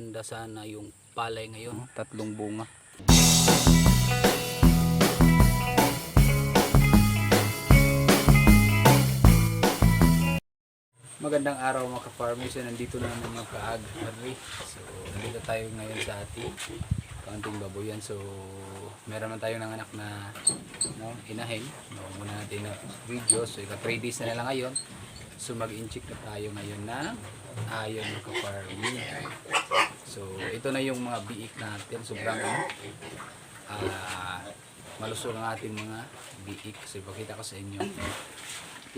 maganda sana yung palay ngayon. Tatlong bunga. Magandang araw mga ka-farmers. So, nandito na naman mga kaag Harry. So, nandito tayo ngayon sa ating kaunting baboyan. So, meron man tayo ng anak na no, inahin. No, muna natin na video. So, ika 3 days na nila ngayon. So, mag-incheck na tayo ngayon na ayon mga ka-farming. So, ito na yung mga biik natin. Sobrang ah malusog ang ating mga biik. So, ipakita ko sa inyo.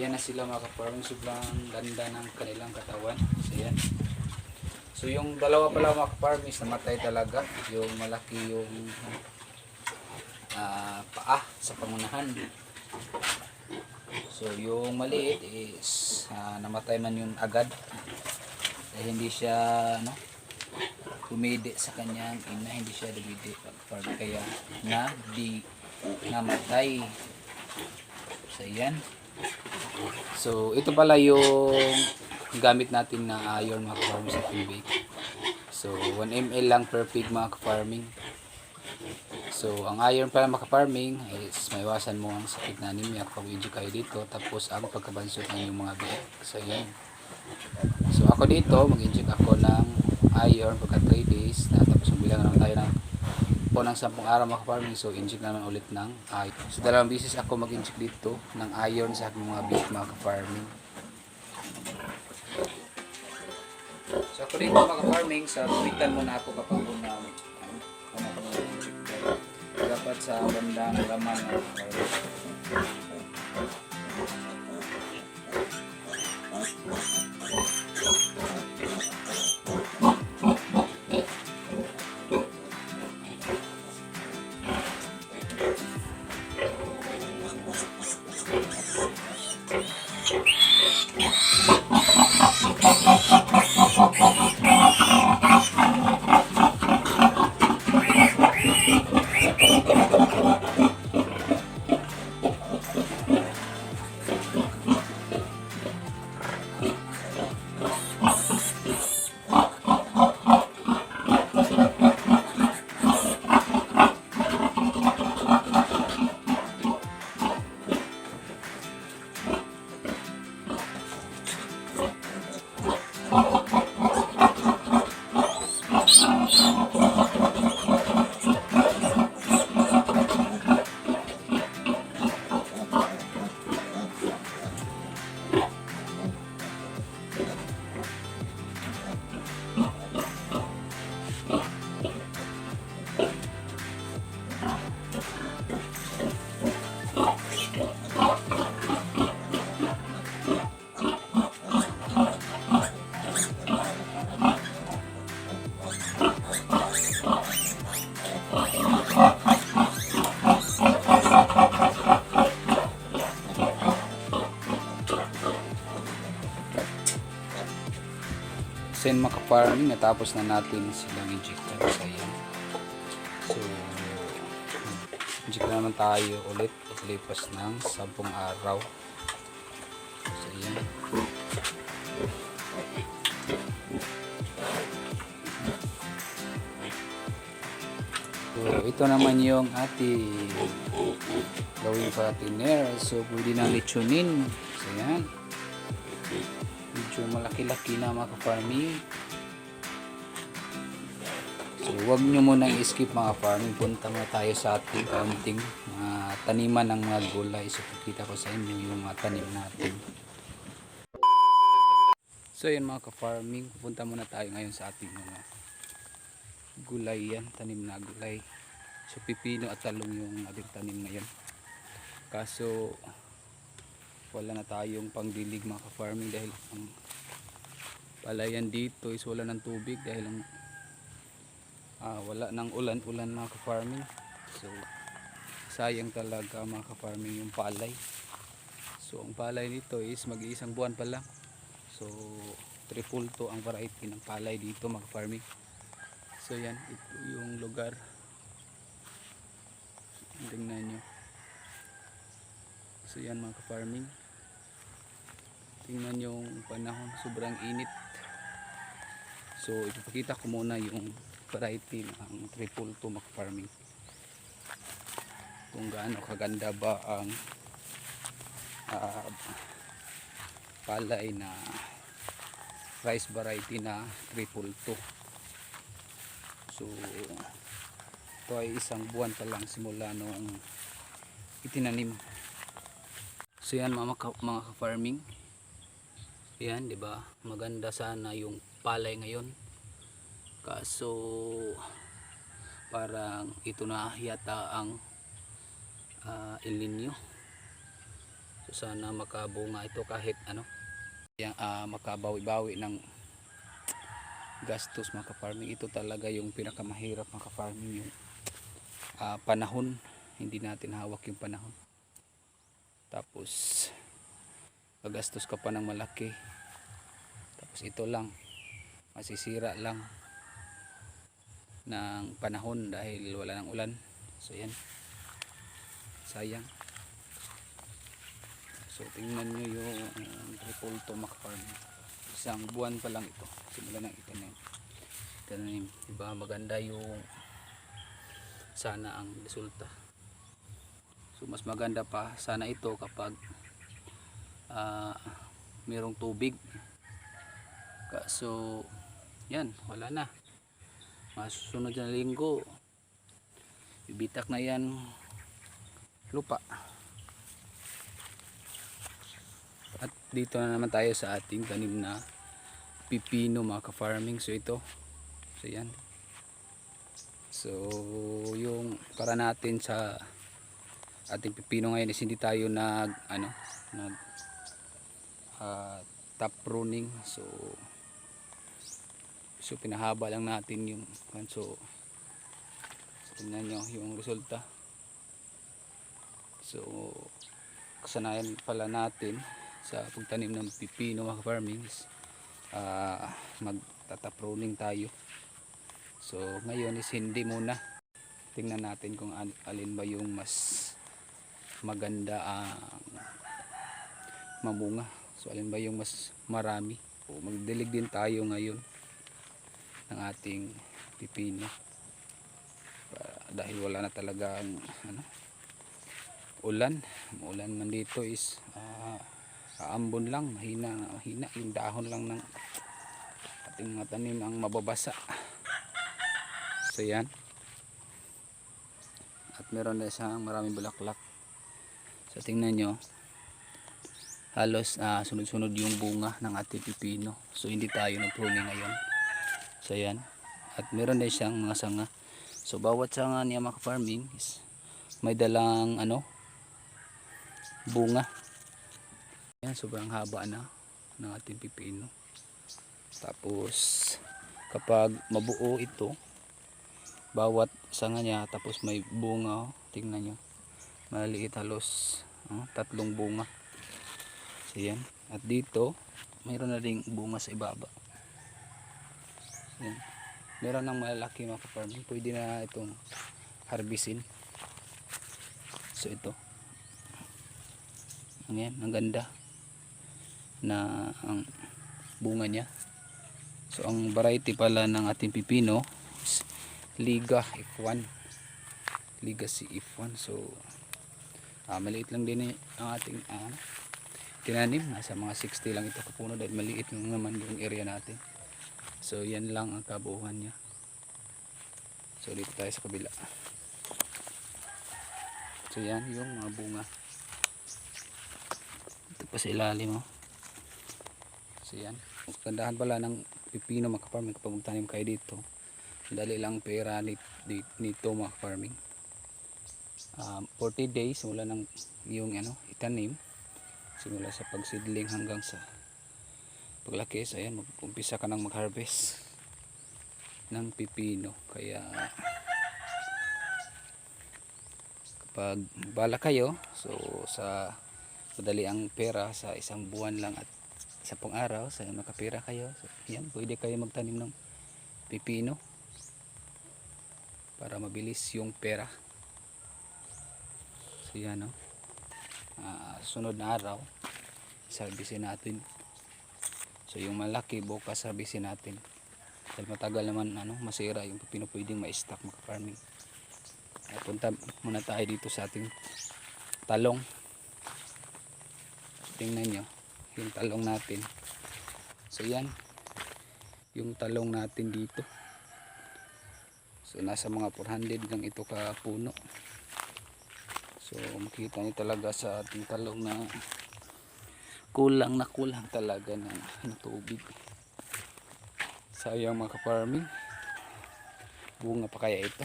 Yan na sila mga ka-farming. Sobrang ganda ng kanilang katawan. So, yan. So, yung dalawa pala mga ka-farming namatay talaga. Yung malaki yung ah, paa sa pangunahan. So, yung maliit is ah, namatay man yun agad. Dahil hindi siya ano, humidi sa kanyang ina, hindi siya dumidi farm kaya na di namatay. So, yan. So, ito pala yung gamit natin na iron mga farm sa PB. So, 1 ml lang per pig mga farming. So, ang iron pala mga farming is maiwasan mo ang sakit na anemia kapag medyo kayo dito. Tapos, ang pagkabansot ng inyong mga biyak. So, yan. So, ako dito, mag-inject ako ng iron pagka 3 days. Tapos, bilang naman tayo ng po ng 10 araw mga farming. So, inject naman ulit ng iron. So, dalawang beses ako mag-inject dito ng iron sa aking mga beef mga farming. So, ako dito mga farming sa tuwitan muna ako kapag una una mag-inject. Dapat sa bandang laman mga farming. Farming natapos na natin silang injectan sa yan. So inject na naman tayo ulit paglipas ng 10 araw. So yan. So ito naman yung ating gawing fattener. So pwede nang lechonin. So yan medyo malaki-laki na mga farming so huwag nyo munang i-skip mga farming punta mo tayo sa ating kaunting mga taniman ng mga gulay. So pakita ko sa inyo yung mga tanim natin. So yun mga ka-farming pupunta muna tayo ngayon sa ating mga gulay yan tanim na gulay. So pipino at talong yung ating tanim ngayon. Kaso wala na tayong pangdilig mga ka-farming dahil ang palayan dito is wala ng tubig dahil ang ah, wala ng ulan-ulan mga ka-farming. So sayang talaga mga ka-farming yung palay. So ang palay dito is mag-iisang buwan pa lang. So triple to ang variety ng palay dito mga ka-farming. So yan ito yung lugar. Tingnan nyo. So yan mga ka-farming. Tingnan yung panahon, sobrang init. So ipapakita ko muna yung variety ng triple tumak farming. Kung gaano kaganda ba ang ah, palay na rice variety na triple two. So ito ay isang buwan pa lang simula nung itinanim. So yan mga, ka- mga ka-farming. Yan, 'di ba? Maganda sana yung palay ngayon. Kaso parang ito na yata ang ah, El Nino. So sana makabunga ito kahit ano. Yan, ah, makabawi-bawi ng gastos mga ka-farming. Ito talaga yung pinakamahirap mga ka-farming yung ah, panahon. Hindi natin hawak yung panahon. Tapos gagastos ka pa ng malaki. Tapos ito lang masisira lang ng panahon dahil wala ng ulan. So yan. Sayang. So tingnan nyo yung um, triple tomac farm. Isang buwan pa lang ito. Simula ng itanim. Itanim. Diba maganda yung sana ang resulta. So mas maganda pa sana ito kapag ah, mayroong tubig. Kaso yan, wala na. Masusunod na linggo. Ibitak na yan lupa. At dito na naman tayo sa ating tanim na pipino mga ka-farming. So ito. So yan. So yung para natin sa ating pipino ngayon is hindi tayo nag ano nag ah, top pruning. So so pinahaba lang natin yung so, tingnan nyo yung resulta. So kasanayan pala natin sa pagtanim ng pipino mga farming is ah, magtataproning tayo. So ngayon is hindi muna. Tingnan natin kung alin ba yung mas maganda ang mamunga. So alin ba yung mas marami? O magdilig din tayo ngayon ng ating pipino. Pa- dahil wala na talagang ano ulan. Ulan man dito is ah, aambon lang mahina mahina. Yung dahon lang ng ating mga tanim ang mababasa. So yan. At meron na isang maraming bulaklak. So tingnan nyo. Halos ah, sunod-sunod yung bunga ng ating pipino. So hindi tayo ng pruning ngayon So yan. At meron din siyang mga sanga. So bawat sanga niya mga farming is may dalang ano bunga. Yan sobrang haba na ng ating pipino. Tapos kapag mabuo ito bawat sanga niya tapos may bunga oh. tingnan nyo maliliit halos oh, tatlong bunga so yan at dito mayroon na ding bunga sa ibaba yan. Meron ng malalaki mga farming Pwede na itong harbisin. So ito. Ang yan, ang ganda na ang bunga niya. So ang variety pala ng ating pipino is Liga F1. Liga si F1. So ah, maliit lang din eh ang ating ah, tinanim. Nasa mga 60 lang ito kapuno dahil maliit lang naman yung area natin. So yan lang ang kabuuan niya. So dito tayo sa kabila. So yan yung mga bunga. Ito pa sa ilalim oh. So yan. Gandahan pala ng pipino mga farming kapag magtanim kayo dito. Dali lang pera nito mga farming. Um, 40 days mula ng yung ano itanim simula sa pagsidling hanggang sa paglaki so ayan mag-umpisa ka nang mag-harvest ng pipino. Kaya kapag bala kayo so sa madali ang pera sa isang buwan lang at sa pong araw sa makapera kayo. So, yan pwede kayo magtanim ng pipino para mabilis yung pera. So yan no Ah, sunod na araw servisin natin So yung malaki bukas sabisin natin. Dahil matagal naman ano, masira yung pipino pwedeng ma-stock mga farming. Kaya punta muna tayo dito sa ating talong. Tingnan nyo yung talong natin. So yan yung talong natin dito. So nasa mga 400 lang ito ka puno. So makita niyo talaga sa ating talong na kulang na kulang talaga ng, ng tubig. Sayang mga farming Bunga pa kaya ito.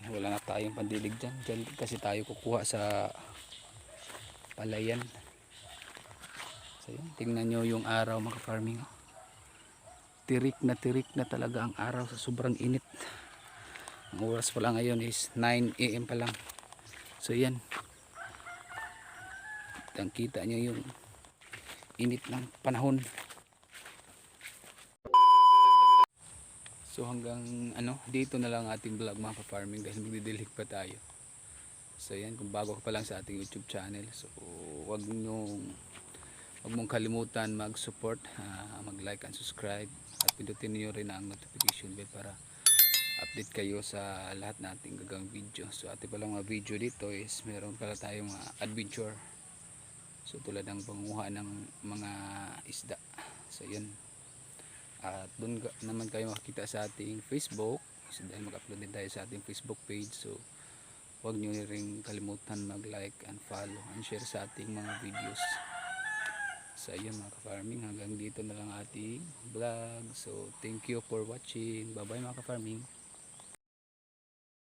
Eh, Wala na tayong pandilig dyan. Dyan kasi tayo kukuha sa palayan. So tingnan nyo yung araw mga farming tirik na tirik na talaga ang araw sa sobrang init ang oras pa lang ngayon is 9 am pa lang so yan ang kita nyo yung init ng panahon so hanggang ano dito na lang ating vlog mga ka-farming dahil magdidilig pa tayo so yan kung bago ka pa lang sa ating youtube channel so wag nyo Huwag mong kalimutan mag-support, ah, mag-like and subscribe at pindutin niyo rin ang notification bell para update kayo sa lahat nating gagawing video. So ate pala mga video dito is meron pala tayong mga adventure. So tulad ng panguha ng mga isda. So yun. At doon naman kayo makikita sa ating Facebook. So dahil mag-upload din tayo sa ating Facebook page. So huwag nyo rin kalimutan mag-like and follow and share sa ating mga videos. So ayun mga ka-farming, hanggang dito na lang ating vlog. So thank you for watching. Bye bye mga ka-farming.